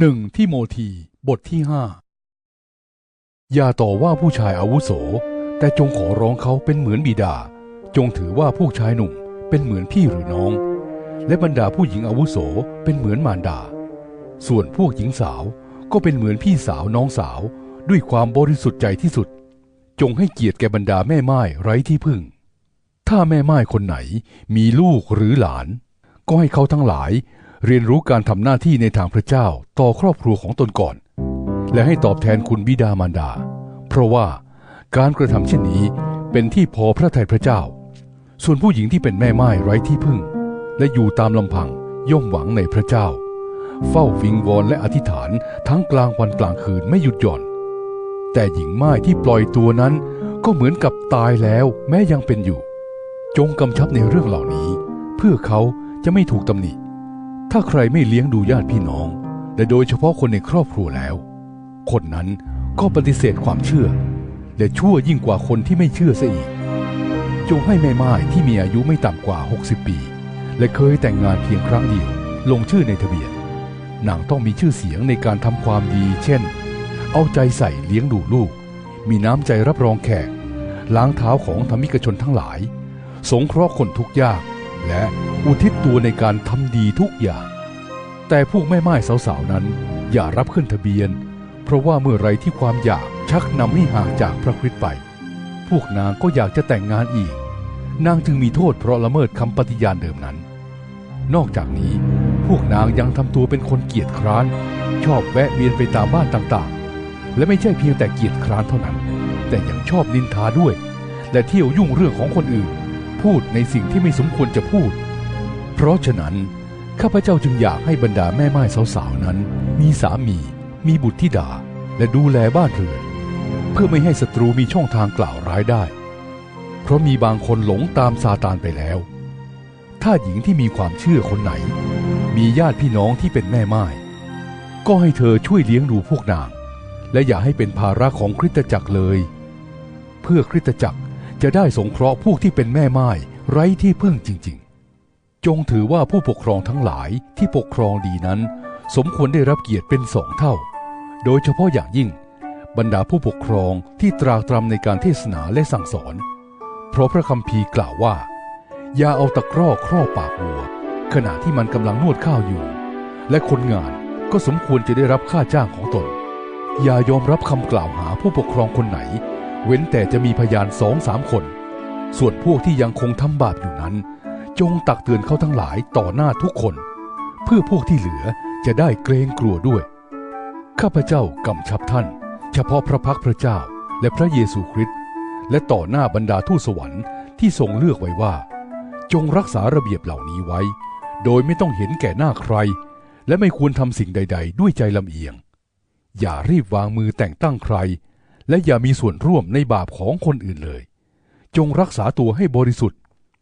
หนึ่งที่โมธีบทที่ห้าอย่าต่อว่าผู้ชายอาวุโส แต่จงขอร้องเขาเป็นเหมือนบิดา จงถือว่าผู้ชายหนุ่มเป็นเหมือนพี่หรือน้อง และบรรดาผู้หญิงอาวุโสเป็นเหมือนมารดา ส่วนพวกหญิงสาวก็เป็นเหมือนพี่สาวน้องสาวด้วยความบริสุทธิ์ใจที่สุด จงให้เกียรติแก่บรรดาแม่ไม้ไร้ที่พึ่ง ถ้าแม่ไม้คนไหนมีลูกหรือหลาน ก็ให้เขาทั้งหลาย เรียนรู้การทำหน้าที่ในทางพระเจ้าต่อครอบครัวของตนก่อน และให้ตอบแทนคุณบิดามารดา เพราะว่าการกระทำเช่นนี้เป็นที่พอพระทัยพระเจ้า ส่วนผู้หญิงที่เป็นแม่ไม้ไร้ที่พึ่ง และอยู่ตามลำพังย่อมหวังในพระเจ้า เฝ้าวิงวอนและอธิษฐานทั้งกลางวันกลางคืนไม่หยุดหย่อน แต่หญิงไม้ที่ปล่อยตัวนั้นก็เหมือนกับตายแล้วแม้ยังเป็นอยู่ จงกำชับในเรื่องเหล่านี้ เพื่อเขาจะไม่ถูกตำหนิ ถ้าใครไม่เลี้ยงดูญาติพี่น้อง และโดยเฉพาะคนในครอบครัวแล้ว คนนั้นก็ปฏิเสธความเชื่อ และชั่วยิ่งกว่าคนที่ไม่เชื่อซะอีก จงให้แม่ไม้ที่มีอายุไม่ต่ำกว่า 60 ปี และเคยแต่งงานเพียงครั้งเดียว ลงชื่อในทะเบียนนางต้องมีชื่อเสียงในการทำความดี เช่น เอาใจใส่เลี้ยงดูลูก มีน้ำใจรับรองแขก ล้างเท้าของธรรมิกชนทั้งหลาย สงเคราะห์คนทุกข์ยาก และอุทิศตัวในการทำดีทุกอย่าง แต่พวกแม่ไม้สาวๆนั้น อย่ารับขึ้นทะเบียน เพราะว่าเมื่อไรที่ความอยากชักนำให้ห่างจากพระคริสต์ไป พวกนางก็อยากจะแต่งงานอีก นางจึงมีโทษเพราะละเมิดคำปฏิญาณเดิมนั้น นอกจากนี้พวกนางยังทำตัวเป็นคนเกียจคร้าน ชอบแวะเวียนไปตามบ้านต่างๆ และไม่ใช่เพียงแต่เกียจคร้านเท่านั้น แต่ยังชอบนินทาด้วย และเที่ยวยุ่งเรื่องของคนอื่น พูดในสิ่งที่ไม่สมควรจะพูด เพราะฉะนั้น ข้าพเจ้าจึงอยากให้บรรดาแม่ไม้สาวๆนั้น มีสามีมีบุตรธิดาและดูแลบ้านเรือน เพื่อไม่ให้ศัตรูมีช่องทางกล่าวร้ายได้ เพราะมีบางคนหลงตามซาตานไปแล้ว ถ้าหญิงที่มีความเชื่อคนไหน มีญาติพี่น้องที่เป็นแม่ไม้ก็ให้เธอช่วยเลี้ยงดูพวกนาง และอย่าให้เป็นภาระของคริสตจักรเลย เพื่อคริสตจักร จะได้สงเคราะห์พวกที่เป็นแม่ไม้ไร้ที่พึ่งจริง ๆ จงถือว่าผู้ปกครองทั้งหลายที่ปกครองดีนั้น สมควรได้รับเกียรติเป็นสองเท่า โดยเฉพาะอย่างยิ่ง บรรดาผู้ปกครองที่ตรากตรำในการเทศนาและสั่งสอน เพราะพระคัมภีร์กล่าวว่า อย่าเอาตะกร้อครอบปากวัว ขณะที่มันกำลังนวดข้าวอยู่ และคนงานก็สมควรจะได้รับค่าจ้างของตน อย่ายอมรับคำกล่าวหาผู้ปกครองคนไหน เว้นแต่จะมีพยานสองสามคน ส่วนพวกที่ยังคงทำบาปอยู่นั้น จงตักเตือนเขาทั้งหลายต่อหน้าทุกคน เพื่อพวกที่เหลือจะได้เกรงกลัวด้วย ข้าพเจ้ากำชับท่าน เฉพาะพระพักพระเจ้าและพระเยซูคริสต์และต่อหน้าบรรดาทูตสวรรค์ที่ทรงเลือกไว้ว่า จงรักษาระเบียบเหล่านี้ไว้ โดยไม่ต้องเห็นแก่หน้าใคร และไม่ควรทำสิ่งใด ๆ ด้วยใจลำเอียง อย่ารีบวางมือแต่งตั้งใคร และอย่ามีส่วนร่วมในบาปของคนอื่นเลย จงรักษาตัวให้บริสุทธิ์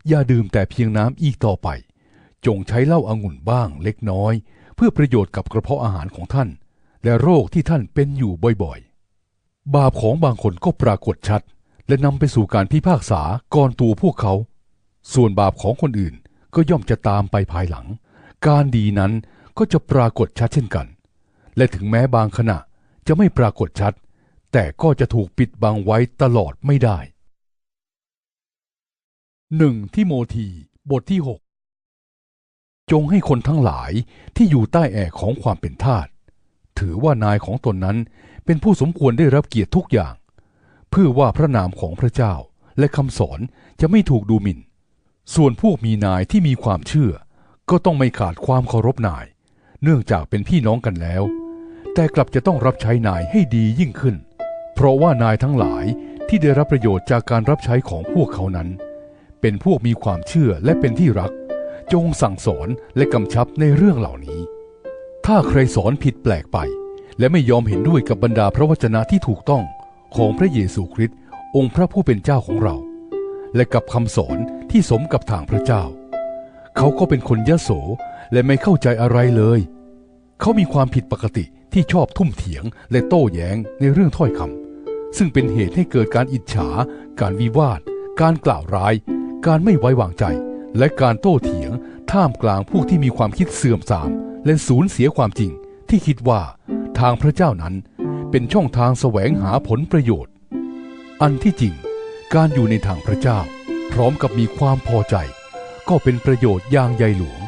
อย่าดื่มแต่เพียงน้ำอีกต่อไป จงใช้เหล้าอางุ่นบ้างเล็กน้อย เพื่อประโยชน์กับกระเพาะอาหารของท่าน และโรคที่ท่านเป็นอยู่บ่อยๆ บาปของบางคนก็ปรากฏชัด และนำไปสู่การพิพากษาก่อนตัวพวกเขา ส่วนบาปของคนอื่นก็ย่อมจะตามไปภายหลัง การดีนั้นก็จะปรากฏชัดเช่นกัน และถึงแม้บางขณะจะไม่ปรากฏชัด แต่ก็จะถูกปิดบังไว้ตลอดไม่ได้หนึ่งที่โมธีบทที่หกจงให้คนทั้งหลายที่อยู่ใต้แอกของความเป็นทาสถือว่านายของตนนั้นเป็นผู้สมควรได้รับเกียรติทุกอย่าง เพื่อว่าพระนามของพระเจ้าและคำสอนจะไม่ถูกดูหมิ่น ส่วนพวกมีนายที่มีความเชื่อ ก็ต้องไม่ขาดความเคารพนาย เนื่องจากเป็นพี่น้องกันแล้ว แต่กลับจะต้องรับใช้นายให้ดียิ่งขึ้น เพราะว่านายทั้งหลายที่ได้รับประโยชน์จากการรับใช้ของพวกเขานั้น เป็นพวกมีความเชื่อและเป็นที่รัก จงสั่งสอนและกำชับในเรื่องเหล่านี้ ถ้าใครสอนผิดแปลกไป และไม่ยอมเห็นด้วยกับบรรดาพระวจนะที่ถูกต้องของพระเยซูคริสต์องค์พระผู้เป็นเจ้าของเรา และกับคำสอนที่สมกับทางพระเจ้า เขาก็เป็นคนยโสและไม่เข้าใจอะไรเลย เขามีความผิดปกติที่ชอบทุ่มเถียงและโต้แย้งในเรื่องถ้อยคำ ซึ่งเป็นเหตุให้เกิดการอิจฉา การวิวาท การกล่าวร้าย การไม่ไว้วางใจ และการโต้เถียง ท่ามกลางพวกที่มีความคิดเสื่อมทราม และสูญเสียความจริง ที่คิดว่าทางพระเจ้านั้นเป็นช่องทางแสวงหาผลประโยชน์ อันที่จริง การอยู่ในทางพระเจ้า พร้อมกับมีความพอใจ ก็เป็นประโยชน์อย่างใหญ่หลวง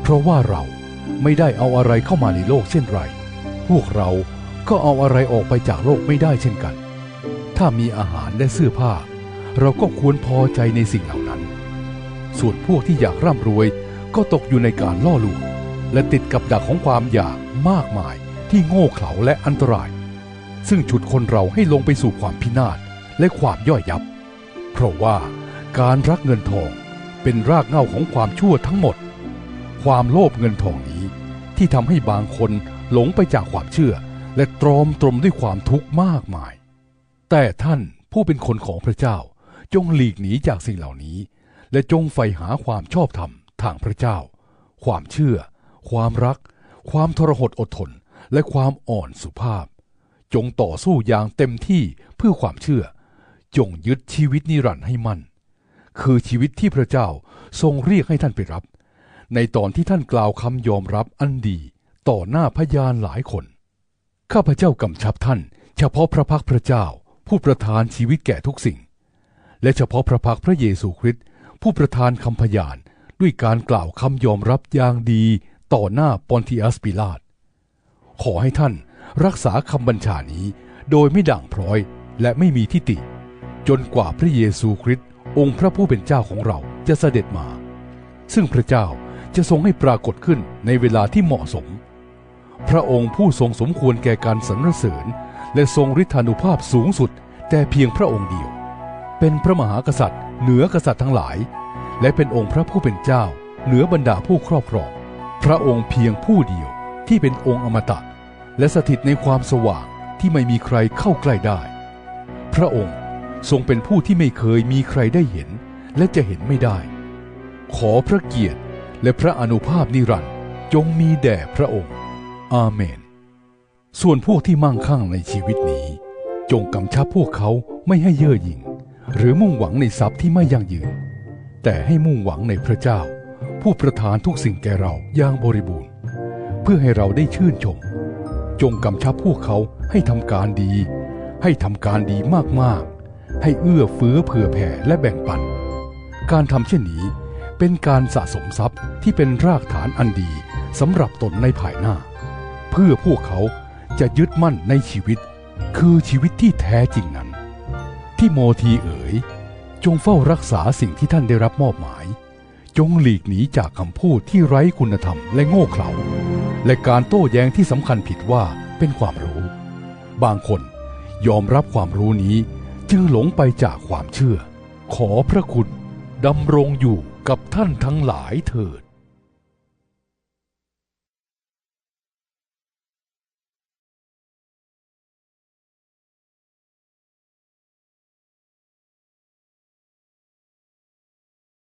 เพราะว่าเราไม่ได้เอาอะไรเข้ามาในโลกเช่นไร พวกเราก็เอาอะไรออกไปจากโลกไม่ได้เช่นกัน ถ้ามีอาหารและเสื้อผ้า เราก็ควรพอใจในสิ่งเหล่านั้น ส่วนพวกที่อยากร่ำรวยก็ตกอยู่ในการล่อลวงและติดกับดักของความอยากมากมายที่โง่เขลาและอันตราย ซึ่งฉุดคนเราให้ลงไปสู่ความพินาศและความย่อยยับ เพราะว่าการรักเงินทองเป็นรากเหง้าของความชั่วทั้งหมด ความโลภเงินทองนี้ที่ทำให้บางคนหลงไปจากความเชื่อ และตรอมตรมด้วยความทุกข์มากมาย แต่ท่านผู้เป็นคนของพระเจ้า จงหลีกหนีจากสิ่งเหล่านี้ และจงใฝ่หาความชอบธรรมทางพระเจ้า ความเชื่อ ความรัก ความทรหดอดทน และความอ่อนสุภาพ จงต่อสู้อย่างเต็มที่เพื่อความเชื่อ จงยึดชีวิตนิรันดร์ให้มั่น คือชีวิตที่พระเจ้าทรงเรียกให้ท่านไปรับ ในตอนที่ท่านกล่าวคำยอมรับอันดีต่อหน้าพยานหลายคน ข้าพเจ้ากำชับท่าน เฉพาะพระพักพระเจ้า ผู้ประทานชีวิตแก่ทุกสิ่ง และเฉพาะพระพักพระเยซูคริสต์ผู้ประทานคำพยานด้วยการกล่าวคำยอมรับอย่างดีต่อหน้าปอนติอัสปิลาต ขอให้ท่านรักษาคำบัญชานี้โดยไม่ด่างพร้อยและไม่มีทิฏฐิจนกว่าพระเยซูคริสต์องค์พระผู้เป็นเจ้าของเราจะเสด็จมา ซึ่งพระเจ้าจะทรงให้ปรากฏขึ้นในเวลาที่เหมาะสม พระองค์ผู้ทรงสมควรแก่การสรรเสริญ และทรงฤทธานุภาพสูงสุด แต่เพียงพระองค์เดียว เป็นพระมหากษัตริย์ เหนือกษัตริย์ทั้งหลาย และเป็นองค์พระผู้เป็นเจ้า เหนือบรรดาผู้ครอบครอง พระองค์เพียงผู้เดียวที่เป็นองค์อมตะ และสถิตในความสว่างที่ไม่มีใครเข้าใกล้ได้ พระองค์ทรงเป็นผู้ที่ไม่เคยมีใครได้เห็น และจะเห็นไม่ได้ ขอพระเกียรติและพระอนุภาพนิรันดร์จงมีแด่พระองค์ อาเมน ส่วนพวกที่มั่งคั่งในชีวิตนี้ จงกำชับพวกเขาไม่ให้เย่อหยิ่ง หรือมุ่งหวังในทรัพย์ที่ไม่ยั่งยืน แต่ให้มุ่งหวังในพระเจ้า ผู้ประทานทุกสิ่งแก่เราอย่างบริบูรณ์ เพื่อให้เราได้ชื่นชม จงกำชับพวกเขาให้ทำการดี ให้ทำการดีมากๆ ให้เอื้อเฟื้อเผื่อแผ่และแบ่งปัน การทำเช่นนี้เป็นการสะสมทรัพย์ที่เป็นรากฐานอันดีสำหรับตนในภายหน้า เพื่อพวกเขา จะยึดมั่นในชีวิต คือชีวิตที่แท้จริงนั้น ที่โมทีเอ๋ย จงเฝ้ารักษาสิ่งที่ท่านได้รับมอบหมาย จงหลีกหนีจากคำพูดที่ไร้คุณธรรมและโง่เขลาและการโต้แย้งที่สำคัญผิดว่าเป็นความรู้ บางคนยอมรับความรู้นี้จึงหลงไปจากความเชื่อ ขอพระคุณดำรงอยู่กับท่านทั้งหลายเถิด